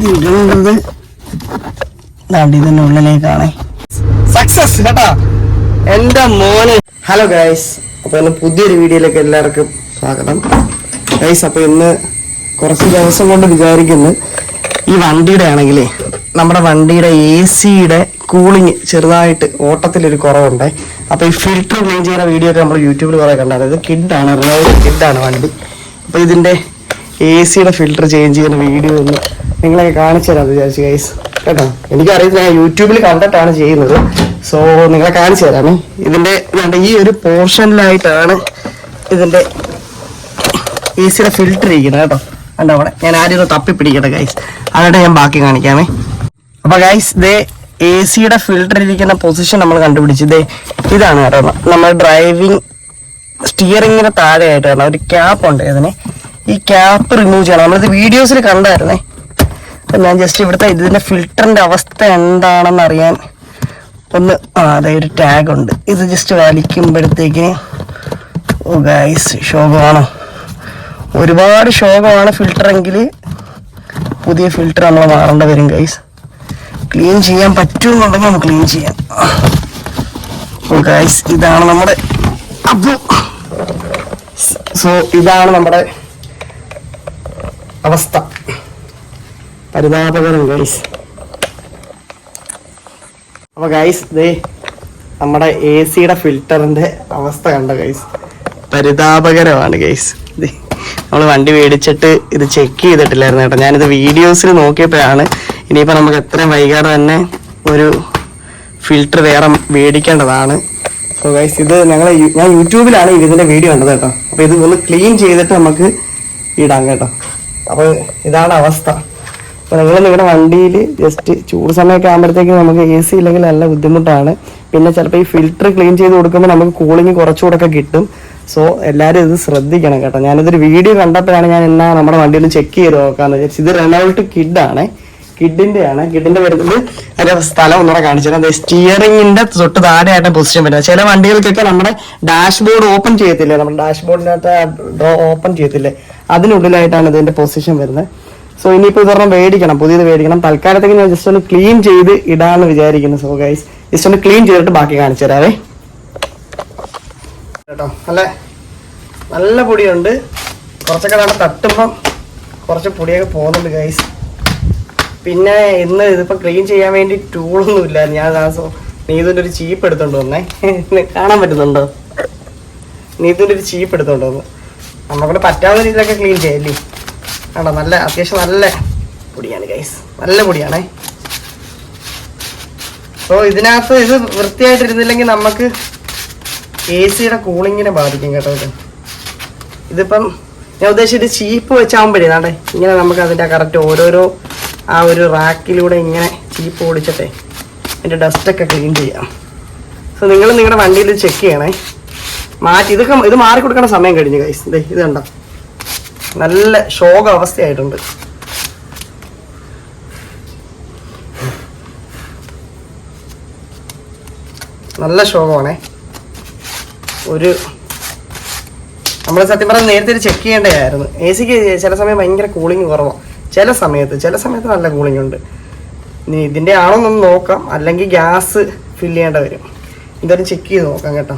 ഇടുന്നത് ദാണ്ട് ഉള്ളിലേക്കാണ്. സക്സസ് കേട്ടോ. എന്റെ മോന്. ഹലോ ഗൈസ് അപ്പൊ പുതിയൊരു വീഡിയോയിലേക്ക് എല്ലാവർക്കും സ്വാഗതം. ഗൈസ് അപ്പൊ ഇന്ന് കുറച്ച് ദിവസം കൊണ്ട് വിചാരിക്കുന്നു ഈ വണ്ടിയുടെ ആണെങ്കിലേ നമ്മുടെ വണ്ടിയുടെ എ സിയുടെ കൂളിങ് ചെറുതായിട്ട് ഓട്ടത്തിലൊരു കുറവുണ്ട്. അപ്പൊ ഈ ഫിൽറ്റർ ക്ലീൻ ചെയ്യുന്ന വീഡിയോ ഒക്കെ നമ്മൾ യൂട്യൂബിൽ കുറെ കണ്ടായിരുന്നു ഇത് കിഡാണ് റിനോവ് കിഡാണ് വണ്ടി. അപ്പൊ ഇതിന്റെ എ സിയുടെ ഫിൽറ്റർ ചേഞ്ച് ചെയ്യുന്ന വീഡിയോ ഒന്ന് നിങ്ങളെ കാണിച്ചു തരാം വിചാരിച്ചു ഗൈസ് കേട്ടോ? എനിക്കറിയാം ഞാൻ യൂട്യൂബിൽ കണ്ടിട്ടാണ് ചെയ്യുന്നത്. സോ നിങ്ങളെ കാണിച്ചു തരാമേ. ഇതാണ്ട് ഈ ഒരു പോർഷനിലായിട്ടാണ് ഇതിന്റെ എ സിയുടെ ഫിൽറ്റർ ഇരിക്കുന്നത് കേട്ടോ. കണ്ടോ അവിടെ? ഞാൻ ആദ്യം ഒന്ന് തപ്പി പിടിക്കട്ടെ ഗൈസ് എന്നിട്ട് ഞാൻ ബാക്കി കാണിക്കാമേ. അപ്പൊ ഗൈസ് ദേ എ സിയുടെ ഫിൽറ്റർ ഇരിക്കുന്ന പൊസിഷൻ നമ്മൾ കണ്ടുപിടിച്ചു. ദേ ഇതാണ് കേട്ടോ. നമ്മൾ ഡ്രൈവിംഗ് സ്റ്റിയറിങ്ങിന് താഴെയായിട്ട് കാരണം ഒരു ക്യാപ്പ് ഉണ്ട് ഇതിന്. ഈ ക്യാപ്പ് റിമൂവ് ചെയ്യണം. നമ്മളിത് വീഡിയോസിൽ കണ്ടായിരുന്നേ ഞാൻ ജസ്റ്റ് ഇവിടുത്തെ ഇതിന്റെ ഫിൽറ്ററിന്റെ അവസ്ഥ എന്താണെന്ന് അറിയാൻ ഒന്ന് ആ അതെ ഒരു ടാഗ് ഉണ്ട്. ഇത് ജസ്റ്റ് വലിക്കുമ്പോഴത്തേക്കിന് ഓ ഗൈസ് ശോകമാണ്. ഒരുപാട് ശോകമാണ് ഫിൽറ്ററെങ്കിൽ പുതിയ ഫിൽറ്റർ നമ്മൾ മാറേണ്ടി വരും ഗൈസ് ക്ലീൻ ചെയ്യാൻ പറ്റുമെന്നുണ്ടെങ്കിൽ നമുക്ക് ക്ലീൻ ചെയ്യാം. ഓ ഗൈസ് ഇതാണ് നമ്മുടെ അപ്പോൾ സോ ഇതാണ് നമ്മുടെ അവസ്ഥ. പരിതാപകരം ഗൈസ് അപ്പൊ ഗൈസ് ദേ നമ്മുടെ എ സിയുടെ ഫിൽറ്ററിന്റെ അവസ്ഥ കണ്ട ഗൈസ് പരിതാപകരമാണ് ഗൈസ് നമ്മൾ വണ്ടി മേടിച്ചിട്ട് ഇത് ചെക്ക് ചെയ്തിട്ടില്ലായിരുന്നു കേട്ടോ. ഞാനിത് വീഡിയോസിൽ നോക്കിയപ്പോഴാണ് ഇനിയിപ്പോൾ നമുക്ക് എത്രയും വൈകാതെ തന്നെ ഒരു ഫിൽറ്റർ വേറെ മേടിക്കേണ്ടതാണ്. സോ ഗൈസ് ഇത് ഞങ്ങൾ ഞാൻ യൂട്യൂബിലാണ് ഇതിന്റെ വീഡിയോ കണ്ടത് കേട്ടോ. അപ്പോൾ ഇത് ഒന്ന് ക്ലീൻ ചെയ്തിട്ട് നമുക്ക് ഇടാം കേട്ടോ. അപ്പോൾ ഇതാണ് അവസ്ഥ. അപ്പോൾ നിങ്ങൾ നിങ്ങളുടെ വണ്ടിയിൽ ജസ്റ്റ് ചൂട് സമയമൊക്കെ ആകുമ്പോഴത്തേക്ക് നമുക്ക് എ സി ഇല്ലെങ്കിൽ നല്ല ബുദ്ധിമുട്ടാണ്. പിന്നെ ചിലപ്പോൾ ഈ ഫിൽറ്റർ ക്ലീൻ ചെയ്ത് കൊടുക്കുമ്പോൾ നമുക്ക് കൂളിംഗ് കുറച്ചുകൂടെ ഒക്കെ കിട്ടും. സോ എല്ലാവരും ഇത് ശ്രദ്ധിക്കണം കേട്ടോ. ഞാനിതൊരു വീഡിയോ കണ്ടപ്പോഴാണ് ഞാൻ എന്നാ നമ്മുടെ വണ്ടിയിൽ ചെക്ക് ചെയ്ത് നോക്കാന്ന് വിചാരിച്ചു. ഇത് റെനോൾട്ട് കിഡാണ് കിഡിന്റെ ആണ് കിഡിന്റെ വരുന്നത് അതിന്റെ സ്ഥലം ഒന്നുകൂടെ കാണിച്ചു സ്റ്റിയറിംഗിന്റെ തൊട്ട് താഴെയായിട്ട് പൊസിഷൻ വരുന്നത്. ചില വണ്ടികൾക്കൊക്കെ നമ്മുടെ ഡാഷ്ബോർഡ് ഓപ്പൺ ചെയ്യത്തില്ലേ? നമ്മുടെ ഡാഷ്ബോർഡിനകത്ത് ഓപ്പൺ ചെയ്യത്തില്ലേ? അതിനുള്ളിലായിട്ടാണ് ഇതിന്റെ പൊസിഷൻ വരുന്നത്. സോ ഇനിയിപ്പോൾ ഇതൊരെണ്ണം മേടിക്കണം പുതിയത് മേടിക്കണം തൽക്കാലത്തേക്ക് ഞാൻ ജസ്റ്റ് ഒന്ന് ക്ലീൻ ചെയ്ത് ഇടാന്ന് വിചാരിക്കുന്നു. സോ ഗൈസ് ജസ്റ്റ് ഒന്ന് ക്ലീൻ ചെയ്തിട്ട് ബാക്കി കാണിച്ചു തരാവേ. കേട്ടോ? നല്ല നല്ല പൊടിയുണ്ട്. കുറച്ചൊക്കെ നല്ല തട്ടുമ്പം കുറച്ച് പൊടിയൊക്കെ പോകുന്നുണ്ട് ഗൈസ് പിന്നെ ഇന്ന് ഇതിപ്പോൾ ക്ലീൻ ചെയ്യാൻ വേണ്ടി ടൂളൊന്നും ഇല്ല ഞാൻ സോ നീതുന്റെ ഒരു ചീപ്പ് എടുത്തോണ്ട് വന്നേ. കാണാൻ പറ്റുന്നുണ്ടോ? നീതിന്റെ ഒരു ചീപ്പ് എടുത്തോണ്ട് വന്നു. നമുക്കൂടെ പറ്റാവുന്ന രീതിയിലൊക്കെ ക്ലീൻ ചെയ്യല്ലേ ആണോ? നല്ല അത്യാവശ്യം നല്ല പൊടിയാണ് ഗൈസ് നല്ല പൊടിയാണേ. അപ്പോൾ ഇതിനകത്ത് ഇത് വൃത്തിയായിട്ടിരുന്നില്ലെങ്കിൽ നമുക്ക് എ സിയുടെ കൂളിങ്ങിനെ ബാധിക്കും കേട്ടോ ഇത്. ഇതിപ്പം ഞാൻ ഉദ്ദേശിച്ചത് ചീപ്പ് വെച്ചാകുമ്പോഴേ ഇങ്ങനെ നമുക്ക് അതിന്റെ കറക്റ്റ് ഓരോരോ ആ ഒരു റാക്കിലൂടെ ഇങ്ങനെ ചീപ്പ് ഓടിച്ചിട്ടെ അതിന്റെ ഡസ്റ്റൊക്കെ ക്ലീൻ ചെയ്യാം. സോ നിങ്ങൾ നിങ്ങളുടെ വണ്ടിയിൽ ചെക്ക് ചെയ്യണേ. മാറ്റി ഇതൊക്കെ ഇത് മാറി കൊടുക്കണ സമയം കഴിഞ്ഞു ദേ ഇത് കണ്ടോ? നല്ല ശോക അവസ്ഥയായിട്ടുണ്ട്. നല്ല ശോകമാണേ. ഒരു നമ്മൾ സത്യം പറഞ്ഞാൽ നേരത്തെ ചെക്ക് ചെയ്യേണ്ടതായിരുന്നു. എ സിക്ക് ചില സമയം ഭയങ്കര കൂളിംഗ് കുറവാണ് ചില സമയത്ത് ചില സമയത്ത് നല്ല കൂളിംഗ് ഉണ്ട്. ഇനി ഇതിന്റെ ആണോന്നൊന്ന് നോക്കാം. അല്ലെങ്കിൽ ഗ്യാസ് ഫില്ല് ചെയ്യേണ്ട വരും. എന്തായാലും ചെക്ക് ചെയ്ത് നോക്കാം കേട്ടോ.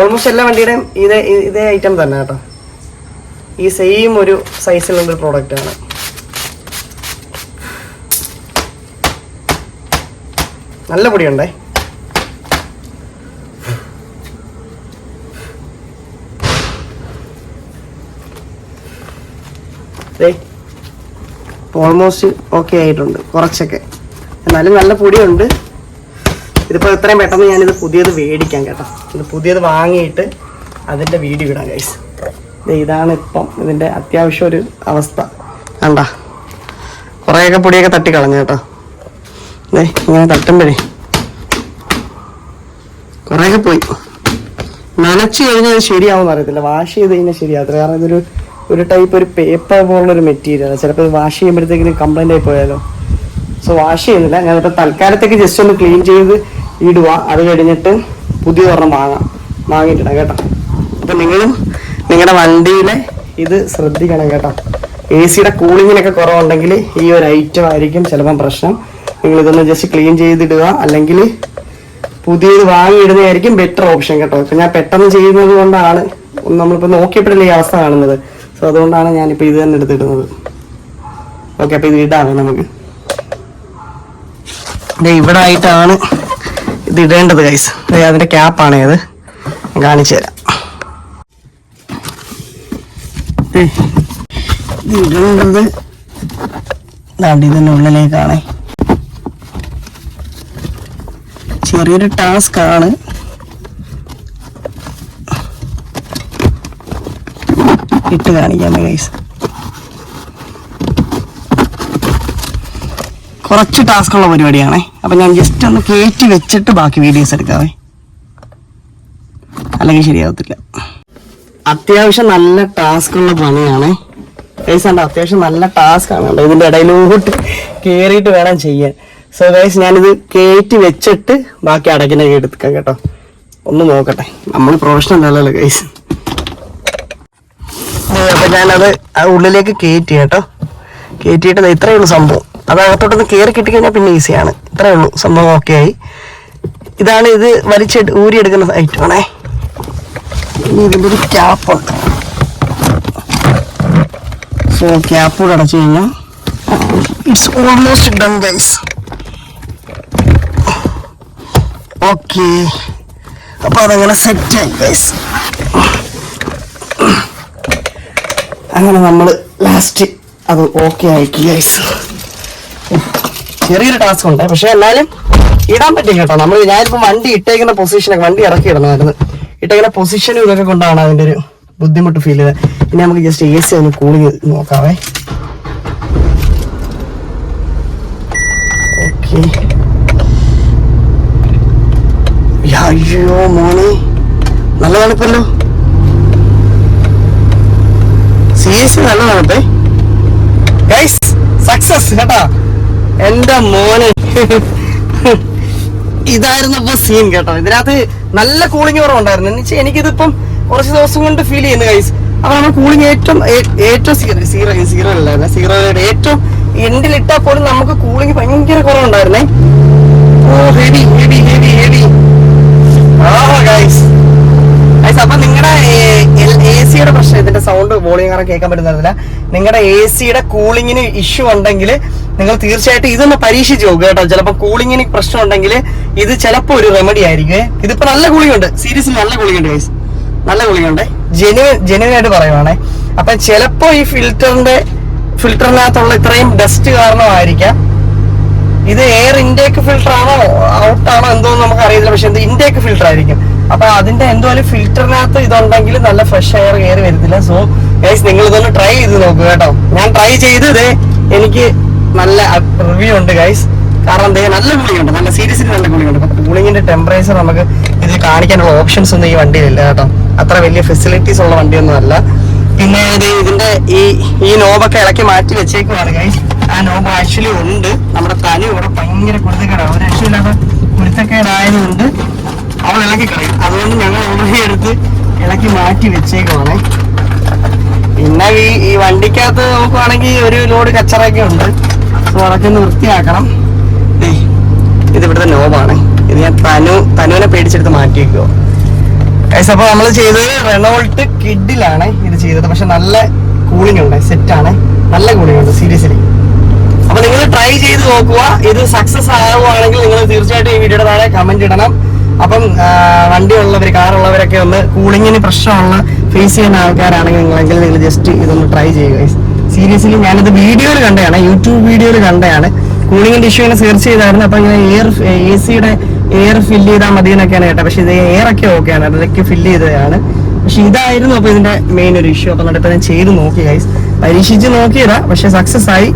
ഓൾമോസ്റ്റ് എല്ലാ വണ്ടിയുടെയും ഇതേ ഇതേ ഐറ്റം തന്നെ കേട്ടോ. ഈ സെയിം ഒരു സൈസിലുള്ള പ്രോഡക്റ്റ് ആണ്. നല്ല പൊടിയുണ്ടേ? ഓൾമോസ്റ്റ് ഓക്കെ ആയിട്ടുണ്ട് കുറച്ചൊക്കെ. എന്നാലും നല്ല പൊടിയുണ്ട്. ഇതിപ്പോൾ എത്രയും പെട്ടെന്ന് ഞാനിത് പുതിയത് മേടിക്കാം കേട്ടോ. ഇത് പുതിയത് വാങ്ങിയിട്ട് അതിന്റെ വീഡിയോ ഇടാം ഗൈസ് ഇതാണ് ഇപ്പം ഇതിന്റെ അത്യാവശ്യം ഒരു അവസ്ഥ. കണ്ട? കുറേയൊക്കെ പൊടിയൊക്കെ തട്ടിക്കളഞ്ഞു കേട്ടോ. ദേ ഇങ്ങനെ തട്ടുമ്പോഴേ. കുറേയൊക്കെ പോയി. നനച്ചു കഴിഞ്ഞാൽ ശരിയാവും ശരിയാവുമെന്ന് അറിയത്തില്ല. വാഷ് ചെയ്ത് കഴിഞ്ഞാൽ ശരിയാകത്തില്ല. കാരണം ഇതൊരു ഒരു ടൈപ്പ് ഒരു പേപ്പർ പോലുള്ള ഒരു മെറ്റീരിയൽ ചിലപ്പോൾ വാഷ് ചെയ്യുമ്പോഴത്തേക്കിനും കംപ്ലൈന്റ് ആയി പോയാലോ. സോ വാഷ് ചെയ്യുന്നില്ല. ഞാനിപ്പോൾ തൽക്കാലത്തേക്ക് ജസ്റ്റ് ഒന്ന് ക്ലീൻ ചെയ്ത് ഇടുക അത് കഴിഞ്ഞിട്ട് പുതിയ ഒരെണ്ണം വാങ്ങാം. വാങ്ങിയിട്ടിടാം കേട്ടോ. അപ്പം നിങ്ങളും നിങ്ങളുടെ വണ്ടിയിലെ ഇത് ശ്രദ്ധിക്കണം കേട്ടോ. എ സിയുടെ കൂളിങ്ങിനൊക്കെ കുറവുണ്ടെങ്കിൽ ഈ ഒരു ഐറ്റം ആയിരിക്കും ചിലപ്പം പ്രശ്നം. നിങ്ങൾ ഇതൊന്ന് ജസ്റ്റ് ക്ലീൻ ചെയ്തിടുക. അല്ലെങ്കിൽ പുതിയത് വാങ്ങിയിടുന്നതായിരിക്കും ബെറ്റർ ഓപ്ഷൻ കേട്ടോ. ഇപ്പം ഞാൻ പെട്ടെന്ന് ചെയ്യുന്നത് കൊണ്ടാണ് നമ്മളിപ്പോൾ നോക്കിയപ്പോഴല്ലേ ഈ അവസ്ഥ കാണുന്നത്. സോ അതുകൊണ്ടാണ് ഞാനിപ്പോൾ ഇത് തന്നെ എടുത്തിടുന്നത്. ഓക്കെ അപ്പോൾ ഇത് ഇടാമേ നമുക്ക്. ഇവിടെ ആയിട്ടാണ് ഇത് ഇടേണ്ടത് ഗൈസ് അതിന്റെ ക്യാപ്പാണ് ഇത് ഞാൻ കാണിച്ചു തരാം ദാണ്ട് ഇതിന്റെ ഉള്ളിലേക്കാണ്. ചെറിയൊരു ടാസ്ക് ആണ് ഇട്ട് കാണിക്കാം ഗൈസ് കുറച്ച് ടാസ്ക് ഉള്ള പരിപാടിയാണേ. അപ്പൊ ഞാൻ ജസ്റ്റ് ഒന്ന് കയറ്റി വെച്ചിട്ട് ബാക്കി വീഡിയോസ് എടുക്കാവേ അല്ലെങ്കിൽ ശരിയാവത്തില്ല. അത്യാവശ്യം നല്ല ടാസ്ക് ഉള്ള പണിയാണ്. ഗൈസ് ഉണ്ട് അത്യാവശ്യം നല്ല ടാസ്ക് ആണ്. ഇതിന്റെ ഇടയിലോട്ട് കേറിയിട്ട് വേണം ചെയ്യാൻ. സോ ഗൈസ് ഞാനിത് കയറ്റി വെച്ചിട്ട് ബാക്കി അടക്കിനെ എടുക്കാം കേട്ടോ. ഒന്ന് നോക്കട്ടെ. നമ്മൾ പ്രൊഫഷണൽ അല്ലല്ലോ ഗൈസ് അപ്പൊ ഞാനത് ഉള്ളിലേക്ക് കയറ്റി കേട്ടോ. കയറ്റിയിട്ട് ഇത്രയേ ഉള്ളൂ സംഭവം. അത് അകത്തോട്ടൊന്ന് കയറി കിട്ടിക്കഴിഞ്ഞാൽ പിന്നെ ഈസിയാണ് ഇത്രയേ ഉള്ളൂ. സംഭവം ഓക്കെ ആയി. ഇതാണ് ഇത് വലിച്ചെടു ഊരിയെടുക്കുന്ന ഐറ്റം ആണേ. ഇനി ഒരു ക്യാപ്പ് സോ ക്യാപ്പ് കൂടെ അടച്ചു കഴിഞ്ഞാൽ it's almost done guys okay അപ്പൊ അതങ്ങനെ സെറ്റ് ആയി ഗൈസ് അങ്ങനെ നമ്മൾ ലാസ്റ്റ് അത് ഓക്കെ ആക്കി ഗൈസ് ചെറിയൊരു ടാസ്ക് ഉണ്ട്. പക്ഷെ എന്നാലും ഇടാൻ പറ്റും കേട്ടോ. നമ്മൾ ഞാനിപ്പോ വണ്ടി ഇട്ടേക്കുന്ന പൊസിഷനൊക്കെ വണ്ടി ഇറക്കി ഇടണമായിരുന്നു ഇട്ടേക്കുന്ന പൊസിഷനും ഇതൊക്കെ കൊണ്ടാണ് അതിന്റെ ഒരു ബുദ്ധിമുട്ട് ഫീൽ ചെയ്തത്. ഇനി നമുക്ക് ജസ്റ്റ് എ സി ഒന്ന് കൂളിങ് നോക്കാവേ. ഓക്കെ അയ്യോ മോനെ. നല്ല തണുപ്പല്ലോ സീരിയസ് നല്ല തണുപ്പേ ഗൈസ് സക്സസ് കേട്ടാ. എന്റെ മോനെ. ഇതായിരുന്നപ്പോ സീൻ കേട്ടോ. ഇതിനകത്ത് നല്ല കൂളിംഗ് കുറവുണ്ടായിരുന്നു. എന്ന് വെച്ചാൽ എനിക്കിതിപ്പം കുറച്ച് ദിവസം കൊണ്ട് ഫീൽ ചെയ്യുന്നു ഗൈസ് അപ്പൊ നമ്മൾ കൂളിംഗ് ഏറ്റവും ഏറ്റവും സീറോ സീറോ സീറോ അല്ലായിരുന്നു? സീറോയുടെ ഏറ്റവും എൻഡിലിട്ടാൽ പോലും നമുക്ക് കൂളിംഗ് ഭയങ്കര കുറവുണ്ടായിരുന്നേ. ഓ ഹെവി ഹെവി ഹെവി ഹെവി ആ ഗൈസ് ഗൈസ് അപ്പൊ നിങ്ങളുടെ എ സിയുടെ പ്രശ്നം ഇതിന്റെ സൗണ്ട് വോളിയം കാരണം കേൾക്കാൻ പറ്റുന്നില്ല നിങ്ങളുടെ എ സിയുടെ കൂളിങ്ങിന് ഇഷ്യൂ ഉണ്ടെങ്കിൽ നിങ്ങൾ തീർച്ചയായിട്ടും ഇതൊന്ന് പരീക്ഷിച്ച് നോക്കുക കേട്ടോ. ചിലപ്പോൾ കൂളിങ്ങിന് പ്രശ്നം ഉണ്ടെങ്കിൽ ഇത് ചിലപ്പോൾ ഒരു റെമഡി ആയിരിക്കും ഇതിപ്പോ നല്ല കൂളിംഗ് ഉണ്ട്. നല്ല കൂളിംഗ് ഉണ്ട് ഗൈസ് നല്ല കൂളിംഗ് ഉണ്ട്. ജെനുവൻ ജെനുവൻ ആയിട്ട് പറയുവാണേ. അപ്പൊ ചിലപ്പോ ഈ ഫിൽറ്ററിന്റെ ഫിൽറ്ററിനകത്തുള്ള ഇത്രയും ഡസ്റ്റ് കാരണമായിരിക്കാം. ഇത് എയർ ഇൻടേക്ക് ഫിൽറ്റർ ആണോ ഔട്ട് ആണോ എന്തോ നമുക്ക് അറിയില്ല പക്ഷെ ഇത് ഇൻടേക്ക് ഫിൽറ്റർ ആയിരിക്കും. അപ്പൊ അതിന്റെ എന്തോലും ഫിൽറ്ററിനകത്ത് ഇതുണ്ടെങ്കിൽ നല്ല ഫ്രഷ് എയർ കയറി വരത്തില്ല. സോ ഗൈസ് നിങ്ങൾ ഇതൊന്ന് ട്രൈ ചെയ്ത് നോക്കുക കേട്ടോ. ഞാൻ ട്രൈ ചെയ്തത് എനിക്ക് നല്ല റിവ്യൂ ഉണ്ട് ഗൈസ് കാരണം എന്താ നല്ല കൂളിംഗ് നല്ല സീരിയസ്ലി നല്ല കൂളിംഗ് ഉണ്ട് കൂളിങ്ങിന്റെ ടെമ്പറേച്ചർ നമുക്ക് ഇതിൽ കാണിക്കാനുള്ള ഓപ്ഷൻസ് ഒന്നും ഈ വണ്ടിയിലില്ല കേട്ടോ. അത്ര വലിയ ഫെസിലിറ്റീസ് ഉള്ള വണ്ടിയൊന്നും അല്ല. പിന്നെ ഇത് ഇതിന്റെ ഈ ഈ നോബൊക്കെ ഇളക്കി മാറ്റി വെച്ചേക്കുവാണ് ഗൈസ് ആ നോബ് ആക്ച്വലി ഉണ്ട്. നമ്മുടെ തനി ഇവിടെ ഭയങ്കര കുരുത്തക്കേടാണ് ഒരു രക്ഷയില്ലാത്ത കുരുത്തക്കേടായതുകൊണ്ട് അവൾ ഇളക്കി കളയും. അതുകൊണ്ട് ഞങ്ങൾ ഓൾറെഡി എടുത്ത് ഇളക്കി മാറ്റി വെച്ചേക്കുവാണ്. പിന്നെ ഈ ഈ വണ്ടിക്കകത്ത് നോക്കുവാണെങ്കിൽ ഒരു ലോഡ് കച്ചറൊക്കെ ഉണ്ട്. അതൊക്കെ ഒന്ന് വൃത്തിയാക്കണം. ഇത് ഇവിടുത്തെ നോബാണ്. ഇത് ഞാൻ തനു തനുവിനെ പേടിച്ചെടുത്ത് മാറ്റി വെക്കുവോ ഗൈസ് അപ്പൊ നമ്മൾ ചെയ്തത് റെനോൾട്ട് കിഡിലാണ് ഇത് ചെയ്തത്. പക്ഷെ നല്ല കൂളിംഗ് ഉണ്ട് സെറ്റ് ആണ് നല്ല കൂളിംഗ് ഉണ്ട് സീരിയസ്ലി അപ്പൊ നിങ്ങൾ ട്രൈ ചെയ്ത് നോക്കുക ഇത് സക്സസ് ആവുകയാണെങ്കിൽ നിങ്ങൾ തീർച്ചയായിട്ടും ഈ വീഡിയോയുടെ താഴെ കമന്റ് ഇടണം. അപ്പം വണ്ടി ഉള്ളവർ കാറുള്ളവരൊക്കെ ഒന്ന് കൂളിങ്ങിന് പ്രശ്നമുള്ള ഫേസ് ചെയ്യുന്ന ആൾക്കാരാണെങ്കിൽ നിങ്ങളെങ്കിൽ നിങ്ങൾ ജസ്റ്റ് ഇതൊന്ന് ട്രൈ ചെയ്യുക സീരിയസ്ലി ഞാനത് വീഡിയോയിൽ കണ്ടതാണ് യൂട്യൂബ് വീഡിയോയിൽ കണ്ടതാണ്. കൂളിങ്ങിന്റെ ഇഷ്യൂ ഇങ്ങനെ സെർച്ച് ചെയ്തായിരുന്നു അപ്പൊ ഇങ്ങനെ എയർ എ സിയുടെ എയർ ഫില്ല് ചെയ്താൽ മതി എന്നൊക്കെയാണ് കേട്ടത്. പക്ഷെ ഇത് എയർ ഒക്കെ ഓക്കെയാണ് അതൊക്കെ ഫില്ല് ചെയ്തതാണ്. പക്ഷെ ഇതായിരുന്നു അപ്പൊ ഇതിന്റെ മെയിൻ ഒരു ഇഷ്യൂ അപ്പൊ എന്നിട്ട് ഞാൻ ചെയ്ത് നോക്കി ഗൈസ് പരീക്ഷിച്ച് നോക്കിയതാ പക്ഷെ സക്സസ് ആയി.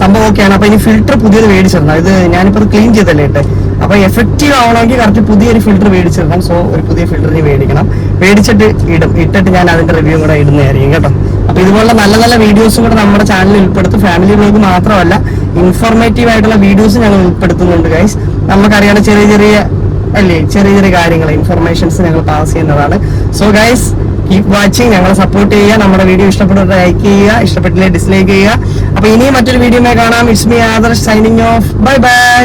സംഭവം ഓക്കെയാണ് അപ്പൊ ഇനി ഫിൽറ്റർ പുതിയത് മേടിച്ചിരുന്നു ഇത് ഞാനിപ്പോ ക്ലീൻ ചെയ്തല്ലേ ഇട്ട്? അപ്പൊ എഫക്റ്റീവ് ആവണമെങ്കിൽ കറക്റ്റ് പുതിയൊരു ഫിൽറ്റർ മേടിച്ചിടണം. സോ ഒരു പുതിയ ഫിൽറ്ററിന് മേടിക്കണം. മേടിച്ചിട്ട് ഇടും. ഇട്ടിട്ട് ഞാൻ അതിന്റെ റിവ്യൂ കൂടെ ഇടുന്നതായിരിക്കും കേട്ടോ. അപ്പൊ ഇതുപോലുള്ള നല്ല നല്ല വീഡിയോസും കൂടെ നമ്മുടെ ചാനലിൽ ഉൾപ്പെടുത്തും. ഫാമിലി ബ്ലോഗ് മാത്രമല്ല ഇൻഫോർമേറ്റീവ് ആയിട്ടുള്ള വീഡിയോസ് ഞങ്ങൾ ഉൾപ്പെടുത്തുന്നുണ്ട് ഗൈസ് നമുക്കറിയാവുന്ന ചെറിയ ചെറിയ അല്ലേ ചെറിയ ചെറിയ കാര്യങ്ങൾ ഇൻഫർമേഷൻസ് ഞങ്ങൾ പാസ് ചെയ്യുന്നതാണ്. സോ ഗൈസ് കീപ് വാച്ചിങ് ഞങ്ങളെ സപ്പോർട്ട് ചെയ്യുക. നമ്മുടെ വീഡിയോ ഇഷ്ടപ്പെട്ട ലൈക്ക് ചെയ്യുക. ഇഷ്ടപ്പെട്ടില്ലേ ഡിസ്ലൈക്ക് ചെയ്യുക. അപ്പൊ ഇനിയും മറ്റൊരു വീഡിയോ കാണാം. It's me Adarsh signing off bye bye